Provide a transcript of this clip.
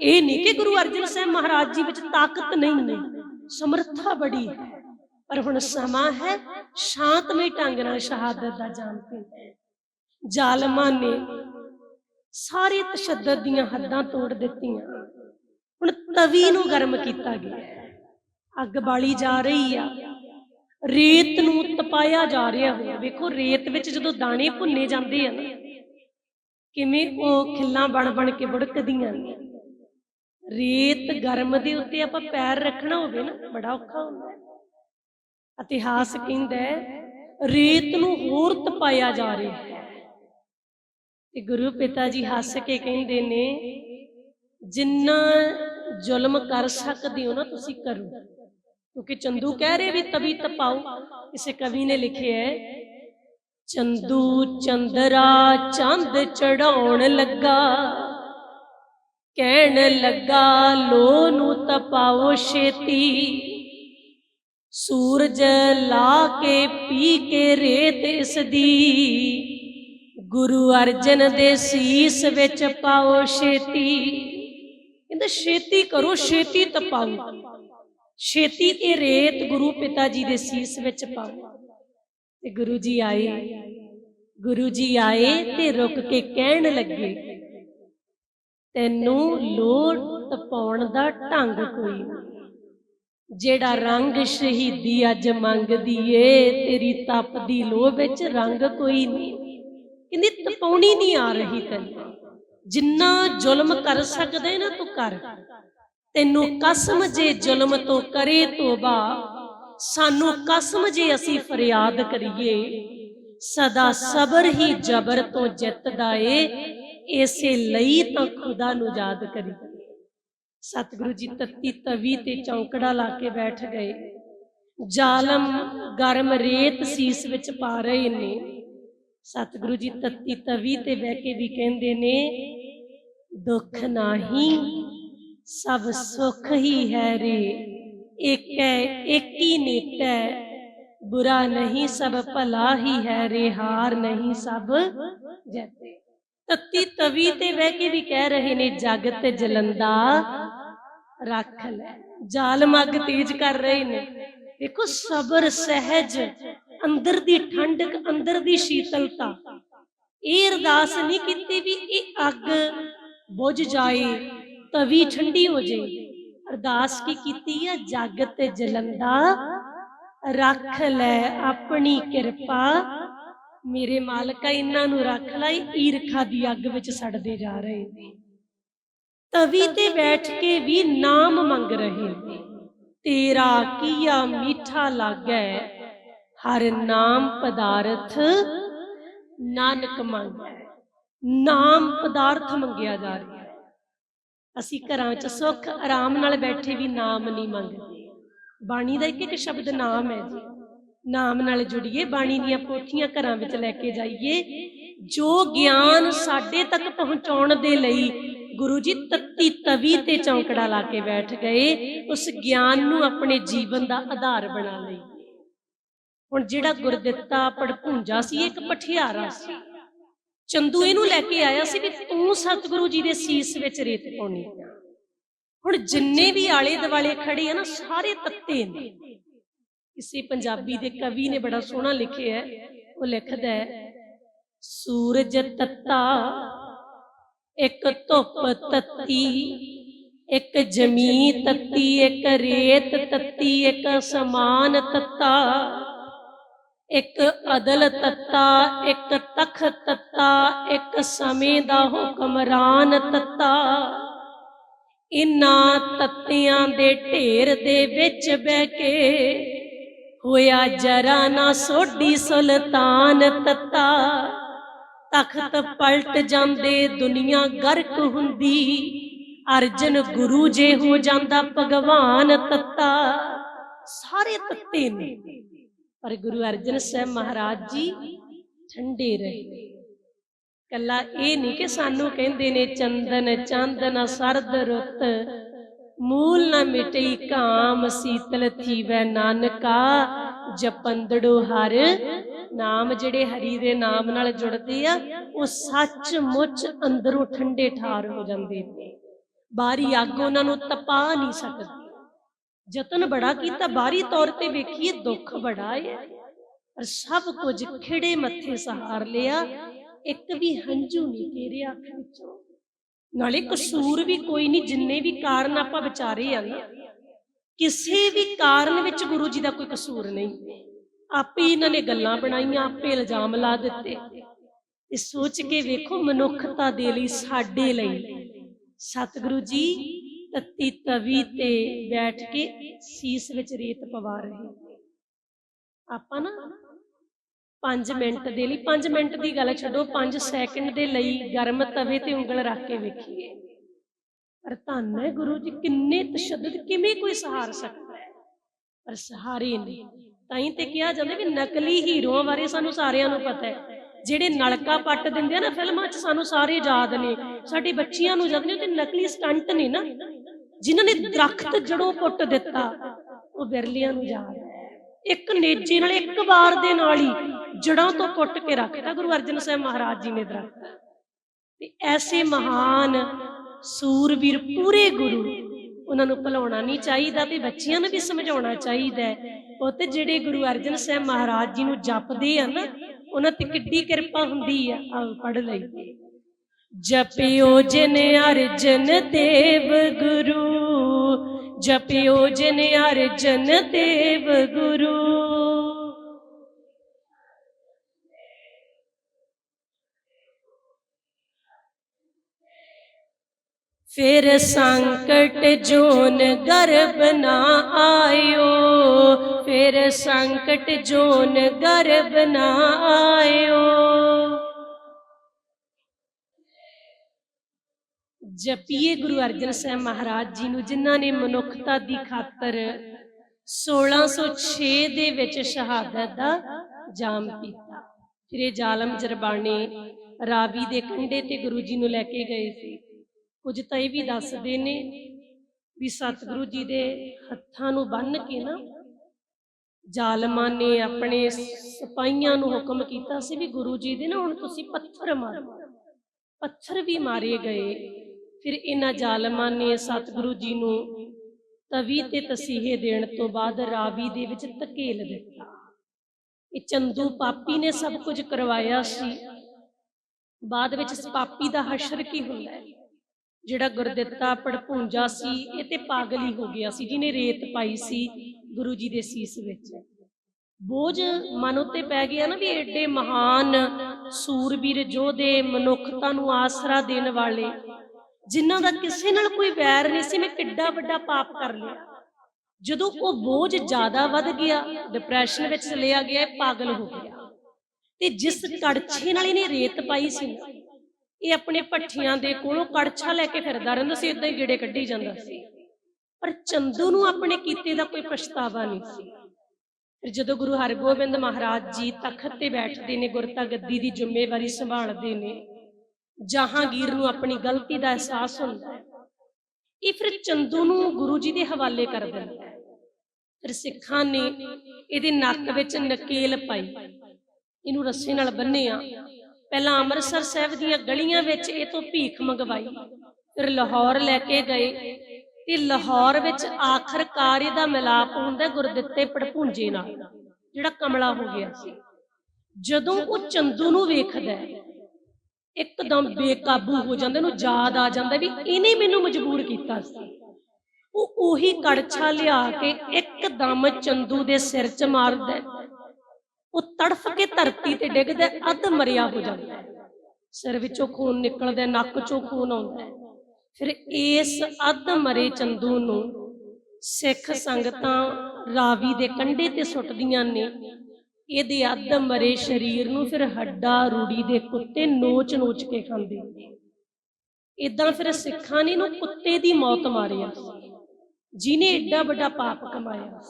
ਇਹ ਨਹੀਂ ਕਿ ਗੁਰੂ ਅਰਜਨ ਸਾਹਿਬ ਮਹਾਰਾਜ ਜੀ ਵਿੱਚ ਤਾਕਤ ਨਹੀਂ ਨੇ ਸਮਰੱਥਾ ਬੜੀ ਹੈ। ਪਰ ਹੁਣ ਸਮਾਂ ਹੈ, ਸ਼ਾਂਤਮਈ ਢੰਗ ਨਾਲ ਸ਼ਹਾਦਤ ਦਾ ਜਾਣ ਪੀਣਾ। ਜ਼ਾਲਮਾਂ ਨੇ ਸਾਰੇ ਤਸ਼ੱਦਦ ਦੀਆਂ ਹੱਦਾਂ ਤੋੜ ਦਿੱਤੀਆਂ। ਹੁਣ ਤਵੀ ਨੂੰ ਗਰਮ ਕੀਤਾ ਗਿਆ ਅੱਗ ਬਾਲੀ ਜਾ ਰਹੀ ਆ। ਰੇਤ ਨੂੰ ਤਪਾਇਆ ਜਾ ਰਿਹਾ ਹੋਇਆ। ਵੇਖੋ, ਰੇਤ ਵਿੱਚ ਜਦੋਂ ਦਾਣੇ ਭੁੰਨੇ ਜਾਂਦੇ ਆ ਨਾ ਕਿਵੇਂ ਉਹ ਖਿੱਲਾਂ ਬਣ ਬਣ ਕੇ ਬੁੜਕਦੀਆਂ ਨੇ? ਰੇਤ ਗਰਮ ਦੇ ਉੱਤੇ ਆਪਾਂ ਪੈਰ ਰੱਖਣਾ ਹੋਵੇ ਨਾ, ਬੜਾ ਔਖਾ ਹੁੰਦਾ ਹੈ। ਇਤਿਹਾਸ ਕਹਿੰਦਾ ਰੇਤ ਨੂੰ ਹੋਰ ਤਪਾਇਆ ਜਾ ਰਿਹਾ ਹੈ। ਤੇ ਗੁਰੂ ਪਿਤਾ ਜੀ ਹੱਸ ਕੇ ਕਹਿੰਦੇ ਨੇ, ਜਿੰਨਾ ਜ਼ੁਲਮ ਕਰ ਸਕਦੇ ਹੋ ਨਾ ਤੁਸੀਂ ਕਰੋ। ਕਿਉਂਕਿ ਚੰਦੂ ਕਹਿ ਰਹੇ ਵੀ ਤਵੀ ਤਪਾਓ, ਕਿਸੇ ਕਵੀ ਨੇ ਲਿਖਿਆ ਹੈ ਚੰਦੂ ਚੰਦਰਾ ਚੰਦ ਚੜਾਉਣ ਲੱਗਾ। ਕਹਿਣ ਲੱਗਾ, ਲੋ ਨੂੰ ਤਪਾਓ ਛੇਤੀ। ਸੂਰਜ ਲਾ ਕੇ ਪੀ ਕੇ ਰੇਤ ਇਸ ਦੀ ਗੁਰੂ ਅਰਜਨ ਦੇ ਸੀਸ ਵਿੱਚ ਪਾਓ ਛੇਤੀ। ਕਹਿੰਦਾ, ਛੇਤੀ ਕਰੋ, ਛੇਤੀ ਤਪਾਓ ਛੇਤੀ ਇਹ ਰੇਤ ਗੁਰੂ ਪਿਤਾ ਜੀ ਦੇ ਸੀਸ ਵਿੱਚ ਪਾਓ ਤੇ ਗੁਰੂ ਜੀ ਆਏ। ਗੁਰੂ ਜੀ ਆਏ ਤੇ ਰੁਕ ਕੇ ਕਹਿਣ ਲੱਗੇ, ਤੈਨੂੰ ਲੋੜ ਤਪਾਉਣ ਦਾ ਢੰਗ ਕੋਈ ਜਿਹੜਾ ਰੰਗ ਸ਼ਹੀਦੀ ਅੱਜ ਮੰਗਦੀ ਏ ਤੇਰੀ ਤਪਦੀ ਲੋਹ ਵਿੱਚ ਰੰਗ ਕੋਈ ਨਹੀਂ। ਕਹਿੰਦੀ, ਤਪਾਉਣੀ ਨਹੀਂ ਆ ਰਹੀ ਤੈਨੂੰ। ਜਿੰਨਾ ਜ਼ੁਲਮ ਕਰ ਸਕਦੇ ਨਾ ਤੂੰ ਕਰ। ਤੈਨੂੰ ਕਸਮ ਜੇ ਜ਼ੁਲਮ ਤੋਂ ਕਰੇ ਤੋਬਾ ਸਾਨੂੰ ਕਸਮ ਜੇ ਅਸੀਂ ਫਰਿਆਦ ਕਰੀਏ, ਸਦਾ ਸਬਰ ਹੀ ਜਬਰ ਤੋਂ ਜਿੱਤਦਾ ਏ, ਇਸੇ ਲਈ ਤਾਂ ਖੁਦਾ ਨੂੰ ਯਾਦ ਕਰੀਏ। ਸਤਿਗੁਰੂ ਜੀ ਤੱਤੀ ਤਵੀ ਤੇ ਚੌਂਕੜਾ ਲਾ ਕੇ ਬੈਠ ਗਏ। ਜ਼ਾਲਮ ਗਰਮ ਰੇਤ ਸੀਸ ਵਿੱਚ ਪਾ ਰਹੇ ਨੇ। ਸਤਿਗੁਰੂ ਜੀ ਤੱਤੀ ਤਵੀ ਤੇ ਬਹਿ ਕੇ ਵੀ ਕਹਿੰਦੇ ਨੇ, ਦੁੱਖ ਨਾਹੀ ਸਭ ਸੁਖ ਹੀ ਹੈ ਰੇ। ਇੱਕ ਹੈ, ਇੱਕ ਹੀ ਬੁਰਾ ਨਹੀਂ ਸਭ, ਭਲਾ ਹੀ ਹੈ। ਰੇ ਨਹੀਂ ਸਭ ਜੈਤੇ। ਤੱਤੀ ਤਵੀ ਤੇ ਬਹਿ ਕੇ ਵੀ ਕਹਿ ਰਹੇ ਨੇ, ਜਗਤ ਜਲੰਦਾ ਰੱਖ ਲੈ। ਜ਼ਾਲਮ ਅੱਗ ਤੇਜ਼ ਕਰ ਰਹੇ ਨੇ। ਦੇਖੋ, ਸਬਰ, ਸਹਿਜ, ਅੰਦਰ ਦੀ ਠੰਡਕ, ਅੰਦਰ ਦੀ ਸ਼ੀਤਲਤਾ। ਇਹ ਅਰਦਾਸ ਨਹੀਂ ਕੀਤੀ ਵੀ ਇਹ ਅੱਗ ਬੁਝ ਜਾਏ, ਤਵੀ ਠੰਡੀ ਹੋ ਜਾਏ। ਅਰਦਾਸ ਕੀ ਕੀਤੀ ਹੈ ਜਗ ਤੇ ਜਲੰਦਾ ਰੱਖ ਲੈ ਆਪਣੀ ਕਿਰਪਾ। ਮੇਰੇ ਮਾਲਕਾ ਇਹਨਾਂ ਨੂੰ ਰੱਖ ਲੈ, ਈਰਖਾ ਦੀ ਅੱਗ ਵਿੱਚ ਸੜਦੇ ਜਾ ਰਹੇ ਨੇ। ਤਵੀ ਤੇ ਬੈਠ ਕੇ ਵੀ ਨਾਮ ਮੰਗ ਰਹੇ ਨੇ। ਤੇਰਾ ਕੀਆ ਮੀਠਾ ਲਾਗੈ, ਹਰ ਨਾਮ ਪਦਾਰਥ ਨਾਨਕ ਮੰਗੈ। ਨਾਮ ਪਦਾਰਥ ਮੰਗਿਆ ਜਾ ਰਿਹਾ। ਅਸੀਂ ਘਰਾਂ 'ਚ ਸੁੱਖ ਆਰਾਮ ਨਾਲ ਬੈਠੇ ਵੀ ਨਾਮ ਨਹੀਂ ਮੰਗਦੇ। ਬਾਣੀ ਦਾ ਇੱਕ ਇੱਕ ਸ਼ਬਦ ਨਾਮ ਹੈ ਜੀ। ਨਾਮ ਨਾਲ ਜੁੜੀਏ ਬਾਣੀ ਦੀਆਂ ਪੋਥੀਆਂ ਘਰਾਂ ਵਿੱਚ ਲੈ ਕੇ ਜਾਈਏ। ਜੋ ਗਿਆਨ ਸਾਡੇ ਤੱਕ ਪਹੁੰਚਾਉਣ ਦੇ ਲਈ ਗੁਰੂ ਜੀ ਤੱਤੀ ਤਵੀ ਤੇ ਚੌਂਕੜਾ ਲਾ ਕੇ ਬੈਠ ਗਏ ਉਸ ਗਿਆਨ ਨੂੰ ਆਪਣੇ ਜੀਵਨ ਦਾ ਆਧਾਰ ਬਣਾ ਲਈ ਹੁਣ ਜਿਹੜਾ ਗੁਰਦਿੱਤਾ ਪੜਪੁੰਜਾ ਸੀ ਇੱਕ ਪਠਿਆਰਾ ਸੀ। ਚੰਦੂ ਇਹਨੂੰ ਲੈ ਕੇ ਆਇਆ ਸੀ ਵੀ ਤੂੰ ਸਤਿਗੁਰੂ ਜੀ ਦੇ ਸੀਸ ਵਿੱਚ ਰੇਤ ਪਾਉਣੀ ਆ। ਹੁਣ ਜਿੰਨੇ ਵੀ ਆਲੇ ਦੁਆਲੇ ਖੜੇ ਆ ਨਾ, ਸਾਰੇ ਤੱਤੇ ਨੇ। ਕਿਸੇ ਪੰਜਾਬੀ ਦੇ ਕਵੀ ਨੇ ਬੜਾ ਸੋਹਣਾ ਲਿਖਿਆ ਉਹ ਲਿਖਦਾ ਹੈ, ਸੂਰਜ ਤੱਤਾ, ਇੱਕ ਧੁੱਪ ਤੱਤੀ, ਇੱਕ ਜਮੀ ਤੱਤੀ, ਇੱਕ ਰੇਤ ਤੱਤੀ, ਇੱਕ ਸਮਾਨ ਤੱਤਾ। ਇੱਕ ਅਦਲ ਤੱਤਾ, ਇੱਕ ਤਖ ਤੱਤਾ, ਇੱਕ ਸਮੇਂ ਦਾ ਹੁਕਮਰਾਨ ਤੱਤਾ। ਇਨ੍ਹਾਂ ਤੱਤਿਆਂ ਦੇ ਢੇਰ ਦੇ ਵਿੱਚ ਬਹਿ ਕੇ ਹੋਇਆ ਜਰਾ ਨਾ ਸੋਢੀ ਸੁਲਤਾਨ ਤੱਤਾ। ਤਖਤ ਪਲਟ ਜਾਂਦੇ, ਦੁਨੀਆ ਗਰਕ ਹੁੰਦੀ, ਅਰਜਨ ਗੁਰੂ ਜੇ ਹੋ ਜਾਂਦਾ ਭਗਵਾਨ ਤੱਤਾ। ਸਾਰੇ ਤੱਤੇ ਨੇ। ਪਰ ਗੁਰੂ ਅਰਜਨ ਸਾਹਿਬ ਮਹਾਰਾਜ ਜੀ ਠੰਡੇ ਰਹੇ। ਕੱਲਾ ਇਹ ਨਹੀਂ ਕਿ ਸਾਨੂੰ ਕਹਿੰਦੇ ਨੇ, ਚੰਦਨ, ਚਾਂਦਨ ਸਰਦ ਰੁੱਤ, ਮੂਲ ਨਾ ਮਿਟਈ ਕਾਮ ਸੀਤਲ ਥੀਵੈ ਨਾਨਕਾ ਜਪੰਦੜੋ ਹਰ। ਨਾਮ ਜਿਹੜੇ ਹਰੀ ਦੇ ਨਾਮ ਨਾਲ ਜੁੜਦੇ ਆ, ਉਹ ਸੱਚ ਮੁੱਚ ਅੰਦਰੋਂ ਠੰਡੇ ਠਾਰ ਹੋ ਜਾਂਦੇ ਨੇ। ਬਾਹਰੀ ਅੱਗ ਉਹਨਾਂ ਨੂੰ ਤਪਾ ਨਹੀਂ ਸਕਦੀ। ਯਤਨ ਬੜਾ ਕੀਤਾ ਬਾਹਰੀ ਤੌਰ ਤੇ ਵੇਖੀਏ ਦੁੱਖ ਬੜਾ ਹੈ। ਪਰ ਸਭ ਕੁਝ ਖਿੜੇ ਮੱਥੇ ਸਹਾਰ ਲਿਆ। ਇੱਕ ਵੀ ਹੰਝੂ ਨਹੀਂ ਤੇਰੇ ਅੱਖ ਵਿੱਚੋਂ। ਨਾਲੇ ਕਸੂਰ ਵੀ ਕੋਈ ਨਹੀਂ ਜਿੰਨੇ ਵੀ ਕਾਰਨ ਆਪਾਂ ਵਿਚਾਰੇ ਆ ਨਾ। ਕਿਸੇ ਵੀ ਕਾਰਨ ਵਿੱਚ ਗੁਰੂ ਜੀ ਦਾ ਕੋਈ ਕਸੂਰ ਨਹੀਂ। ਆਪੇ ਇਹਨਾਂ ਨੇ ਗੱਲਾਂ ਬਣਾਈਆਂ ਆਪੇ ਇਲਜ਼ਾਮ ਲਾ ਦਿੱਤੇ। ਤੇ ਸੋਚ ਕੇ ਵੇਖੋ ਮਨੁੱਖਤਾ ਦੇ ਲਈ ਸਾਡੇ ਲਈ। ਸਤਿਗੁਰੂ ਜੀ ਤੱਤੀ ਤਵੀ ਤੇ ਬੈਠ ਕੇ ਸੀਸ ਵਿੱਚ ਰੇਤ ਪਵਾ ਰਹੇ ਆਪਾਂ ਨਾ 5 ਮਿੰਟ ਦੇ ਲਈ 5 ਮਿੰਟ ਦੀ ਗੱਲ ਛੱਡੋ 5 ਸੈਕਿੰਡ ਦੇ ਲਈ ਗਰਮ ਤਵੇ ਤੇ ਉਂਗਲ ਰੱਖ ਕੇ ਵੇਖੀਏ। ਪਰ ਧੰਨ ਹੈ ਗੁਰੂ ਜੀ, ਕਿੰਨੇ ਤਸ਼ੱਦਦ, ਕਿਵੇਂ ਕੋਈ ਸਹਾਰ ਸਕਦਾ ਹੈ? ਪਰ ਸਹਾਰੇ ਨਹੀਂ। ਤਾਂ ਹੀ ਤੇ ਕਿਹਾ ਜਾਂਦਾ ਵੀ ਨਕਲੀ ਹੀਰੋਆਂ ਬਾਰੇ ਸਾਨੂੰ ਸਾਰਿਆਂ ਨੂੰ ਪਤਾ ਹੈ। ਜਿਹੜੇ ਨਲਕਾ ਪੱਟ ਦਿੰਦੇ ਆ ਨਾ ਫਿਲਮਾਂ 'ਚ ਸਾਨੂੰ ਸਾਰੇ ਯਾਦ ਨੇ। ਸਾਡੀ ਬੱਚੀਆਂ ਨੂੰ ਯਾਦ ਨੇ, ਤੇ ਨਕਲੀ ਸਟੰਟ ਨੇ ਨਾ। ਜਿਨ੍ਹਾਂ ਨੇ ਦਰਖਤ ਜੜੋਂ ਪੁੱਟ ਦਿੱਤਾ, ਉਹ ਬਿਰਲੀਆਂ ਨੂੰ ਯਾਦ ਇੱਕ ਨੇਜੇ ਨਾਲ ਇੱਕ ਵਾਰ ਦੇ ਨਾਲ ਹੀ ਜੜਾਂ ਤੋਂ ਪੁੱਟ ਕੇ ਰੱਖਤਾ ਗੁਰੂ ਅਰਜਨ ਸਾਹਿਬ ਮਹਾਰਾਜ ਜੀ ਨੇ ਦਰਖਤ। ਤੇ ਐਸੇ ਮਹਾਨ ਸੂਰਵੀਰ ਪੂਰੇ ਗੁਰੂ, ਉਹਨਾਂ ਨੂੰ ਭੁਲਾਉਣਾ ਨਹੀਂ ਚਾਹੀਦਾ ਤੇ ਬੱਚਿਆਂ ਨੂੰ ਵੀ ਸਮਝਾਉਣਾ ਚਾਹੀਦਾ ਹੈ। ਤੇ ਜਿਹੜੇ ਗੁਰੂ ਅਰਜਨ ਸਾਹਿਬ ਮਹਾਰਾਜ ਜੀ ਨੂੰ ਜਪਦੇ ਆ ਨਾ, ਉਹਨਾਂ ਤੇ ਕਿੱਡੀ ਕਿਰਪਾ ਹੁੰਦੀ ਆ, ਆਓ ਪੜ ਲਈਏ। ਜਪਿਓ ਜਿਨ ਅਰਜਨ ਦੇਵ ਗੁਰੂ, ਜਪਿਓ ਜਿਨ ਅਰਜਨ ਦੇਵ ਗੁਰੂ। ਫਿਰ ਸੰਕਟ ਜੋਨ ਗਰਬ ਨਾ ਆਇਓ, ਫਿਰ ਸੰਕਟ ਜੋਨ ਗਰਬ ਨਾ ਆਇਓ। ਜਪੀਏ ਗੁਰੂ ਅਰਜਨ ਸਾਹਿਬ ਮਹਾਰਾਜ ਜੀ ਨੂੰ, ਜਿਨ੍ਹਾਂ ਨੇ ਮਨੁੱਖਤਾ ਦੀ ਖਾਤਰ 1606 ਦੇ ਵਿੱਚ ਸ਼ਹਾਦਤ ਦਾ ਜਾਮ ਪੀਤਾ ਫਿਰ ਇਹ ਜ਼ਾਲਮ ਜਰਬਾਨੇ ਰਾਵੀ ਦੇ ਕੰਢੇ ਤੇ ਗੁਰੂ ਜੀ ਨੂੰ ਲੈ ਕੇ ਗਏ ਸੀ। ਕੁਝ ਤਾਂ ਇਹ ਵੀ ਦੱਸਦੇ ਨੇ ਵੀ ਸਤਿਗੁਰੂ ਜੀ ਦੇ ਹੱਥਾਂ ਨੂੰ ਬੰਨ੍ਹ ਕੇ ਨਾ ਜ਼ਾਲਮਾਂ ਨੇ ਆਪਣੇ ਸਿਪਾਹੀਆਂ ਨੂੰ ਹੁਕਮ ਕੀਤਾ ਸੀ ਵੀ ਗੁਰੂ ਜੀ ਦੇ ਨਾ ਹੁਣ ਤੁਸੀਂ ਪੱਥਰ ਮਾਰੋ। ਪੱਥਰ ਵੀ ਮਾਰੇ ਗਏ। ਫਿਰ ਇਹਨਾਂ ਜ਼ਾਲਮਾਂ ਨੇ ਸਤਿਗੁਰੂ ਜੀ ਨੂੰ ਤਵੀ ਤੇ ਤਸੀਹੇ ਦੇਣ ਤੋਂ ਬਾਅਦ ਰਾਵੀ ਦੇ ਵਿੱਚ ਧਕੇਲ ਦਿੱਤਾ। ਇਹ ਚੰਦੂ ਪਾਪੀ ਨੇ ਸਭ ਕੁਝ ਕਰਵਾਇਆ ਸੀ। ਬਾਅਦ ਵਿੱਚ ਇਸ ਪਾਪੀ ਦਾ ਹਸ਼ਰ ਕੀ ਹੁੰਦਾ ਹੈ? ਜਿਹੜਾ ਗੁਰਦਿੱਤਾ ਪੜਪੂੰਜਾ ਸੀ, ਇਹ ਤੇ ਪਾਗਲ ਹੀ ਹੋ ਗਿਆ ਸੀ, ਜਿਹਨੇ ਰੇਤ ਪਾਈ ਸੀ ਗੁਰੂ ਜੀ ਦੇ ਸੀਸ ਵਿੱਚ। ਬੋਝ ਮਨ ਉੱਤੇ ਪੈ ਗਿਆ ਨਾ ਵੀ ਐਡੇ ਮਹਾਨ ਸੂਰਬੀਰ ਯੋਧੇ ਮਨੁੱਖਤਾ ਨੂੰ ਆਸਰਾ ਦੇਣ ਵਾਲੇ ਜਿਨ੍ਹਾਂ ਦਾ ਕਿਸੇ ਨਾਲ ਕੋਈ ਵੈਰ ਨਹੀਂ ਸੀ, ਮੈਂ ਕਿੱਡਾ ਵੱਡਾ ਪਾਪ ਕਰ ਲਿਆ। ਜਦੋਂ ਉਹ ਬੋਝ ਜ਼ਿਆਦਾ ਵੱਧ ਗਿਆ ਡਿਪਰੈਸ਼ਨ ਵਿੱਚ ਚਲਿਆ ਗਿਆ ਪਾਗਲ ਹੋ ਗਿਆ। ਤੇ ਜਿਸ ਕੜਛੇ ਨਾਲ ਇਹਨੇ ਰੇਤ ਪਾਈ ਸੀ, ਇਹ ਆਪਣੇ ਭੱਠੀਆਂ ਦੇ ਕੋਲੋਂ ਕੜਛਾ ਲੈ ਕੇ ਫਿਰਦਾ ਰਹਿੰਦਾ ਸੀ ਇਦਾਂ ਹੀ ਗੇੜੇ ਕੱਢੀ ਜਾਂਦਾ ਸੀ। ਪਰ ਚੰਦੂ ਨੂੰ ਆਪਣੇ ਕੀਤੇ ਦਾ ਕੋਈ ਪਛਤਾਵਾ ਨਹੀਂ ਸੀ। ਫਿਰ ਜਦੋਂ ਗੁਰੂ ਹਰਗੋਬਿੰਦ ਮਹਾਰਾਜ ਜੀ ਤਖਤ ਤੇ ਬੈਠਦੇ ਨੇ ਗੁਰਤਾ ਗੱਦੀ ਦੀ ਜ਼ਿੰਮੇਵਾਰੀ ਸੰਭਾਲਦੇ ਨੇ ਜਹਾਂਗੀਰ ਨੂੰ ਆਪਣੀ ਗਲਤੀ ਦਾ ਅਹਿਸਾਸ ਹੁੰਦਾ ਹੈ। ਇਹ ਫਿਰ ਚੰਦੂ ਨੂੰ ਗੁਰੂ ਜੀ ਦੇ ਹਵਾਲੇ ਕਰ ਦਿੰਦਾ ਹੈ। ਫਿਰ ਸਿੱਖਾਂ ਨੇ ਇਹਦੇ ਨੱਕ ਵਿੱਚ ਨਕੇਲ ਪਾਈ। ਇਹਨੂੰ ਰੱਸੇ ਨਾਲ ਬੰਨਿਆ ਪਹਿਲਾਂ ਅੰਮ੍ਰਿਤਸਰ ਸਾਹਿਬ ਦੀਆਂ ਗਲੀਆਂ ਵਿੱਚ ਇਹ ਤੋਂ ਭੀਖ ਮੰਗਵਾਈ। ਫਿਰ ਲਾਹੌਰ ਲੈ ਕੇ ਗਏ। ਤੇ ਲਾਹੌਰ ਵਿੱਚ ਆਖਰਕਾਰ ਇਹਦਾ ਮਿਲਾਪ ਹੁੰਦਾ ਗੁਰਦਿੱਤੇ ਪੜਪੁੰਜੇ ਨਾਲ, ਜਿਹੜਾ ਕਮਲਾ ਹੋ ਗਿਆ ਸੀ। ਜਦੋਂ ਉਹ ਚੰਦੂ ਨੂੰ ਵੇਖਦਾ ਹੈ ਇੱਕਦਮ ਬੇਕਾਬੂ ਹੋ ਜਾਂਦਾ ਇਹਨੂੰ ਯਾਦ ਆ ਜਾਂਦਾ ਵੀ ਇਹਨੇ ਮੈਨੂੰ ਮਜਬੂਰ ਕੀਤਾ ਸੀ। ਉਹ ਉਹੀ ਕੜਛਾ ਲਿਆ ਕੇ ਇੱਕਦਮ ਚੰਦੂ ਦੇ ਸਿਰ 'ਚ ਮਾਰਦਾ ਉਹ ਤੜਫ ਕੇ ਧਰਤੀ ਤੇ ਡਿੱਗਦਾ ਅੱਧ ਮਰਿਆ ਹੋ ਜਾਂਦਾ ਸਿਰ ਵਿੱਚੋਂ ਖੂਨ ਨਿਕਲਦਾ ਨੱਕ 'ਚੋਂ ਖੂਨ ਆਉਂਦਾ ਫਿਰ ਇਸ ਅੱਧ ਮਰੇ ਚੰਦੂ ਨੂੰ ਸਿੱਖ ਸੰਗਤਾਂ ਰਾਵੀ ਦੇ ਕੰਢੇ ਤੇ ਸੁੱਟਦੀਆਂ ਨੇ। ਇਹਦੇ ਅੱਧ ਮਰੇ ਸਰੀਰ ਨੂੰ ਫਿਰ ਹੱਡਾ ਰੂੜੀ ਦੇ ਕੁੱਤੇ ਨੋਚ ਨੋਚ ਕੇ ਖਾਂਦੇ। ਨੇ ਇਦਾਂ ਫਿਰ ਸਿੱਖਾਂ ਨੇ ਨੂੰ ਕੁੱਤੇ ਦੀ ਮੌਤ ਮਾਰਿਆ। ਸੀ ਜਿਨੇ ਏਡਾ ਵੱਡਾ ਪਾਪ ਕਮਾਇਆ।